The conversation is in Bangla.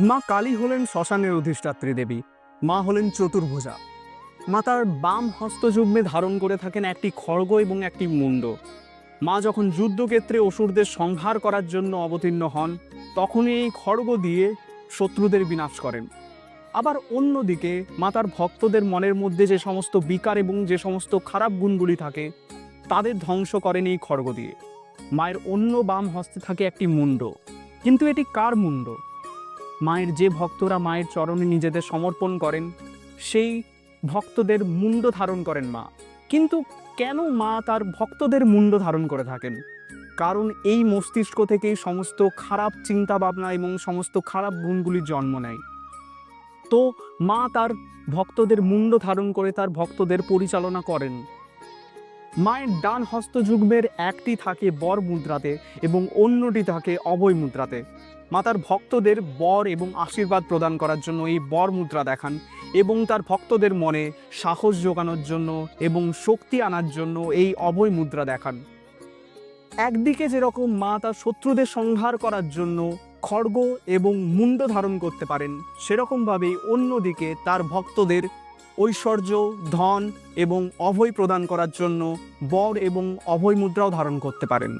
মা কালী হলেন শ্মশানের অধিষ্ঠাত্রী দেবী, মা হলেন চতুর্ভুজা। মা তার বাম হস্তযুগ্মে ধারণ করে থাকেন একটি খড়গ এবং একটি মুন্ড। মা যখন যুদ্ধক্ষেত্রে অসুরদের সংহার করার জন্য অবতীর্ণ হন, তখনই এই খড়গ দিয়ে শত্রুদের বিনাশ করেন। আবার অন্যদিকে মা তার ভক্তদের মনের মধ্যে যে সমস্ত বিকার এবং যে সমস্ত খারাপ গুণগুলি থাকে, তাদের ধ্বংস করেন এই খড়গ দিয়ে। মায়ের অন্য বাম হস্তে থাকে একটি মুন্ড। কিন্তু এটি কার মুন্ড? মায়ের যে ভক্তরা মায়ের চরণে নিজেদের সমর্পণ করেন, সেই ভক্তদের মুন্ড ধারণ করেন মা। কিন্তু কেন মা তার ভক্তদের মুন্ড ধারণ করে থাকেন? কারণ এই মস্তিষ্ক থেকেই সমস্ত খারাপ চিন্তা ভাবনা এবং সমস্ত খারাপ গুণগুলির জন্ম নেয়। তো মা তার ভক্তদের মুন্ড ধারণ করে তার ভক্তদের পরিচালনা করেন। মায়ের ডান হস্তযুগ্মের একটি থাকে বর মুদ্রাতে এবং অন্যটি থাকে অভয় মুদ্রাতে। মাতার ভক্তদের বর এবং আশীর্বাদ প্রদান করার জন্য এই বর মুদ্রা দেখান এবং তার ভক্তদের মনে সাহস যোগানোর জন্য এবং শক্তি আনার জন্য এই অভয় মুদ্রা দেখান। একদিকে যেরকম মা তার শত্রুদের সংহার করার জন্য খড়গ এবং মুন্ড ধারণ করতে পারেন, সেরকমভাবেই অন্যদিকে তার ভক্তদের ঐশ্বর্য ধন এবং অভয় প্রদান করার জন্য বর এবং অভয় মুদ্রাও ধারণ করতে পারেন।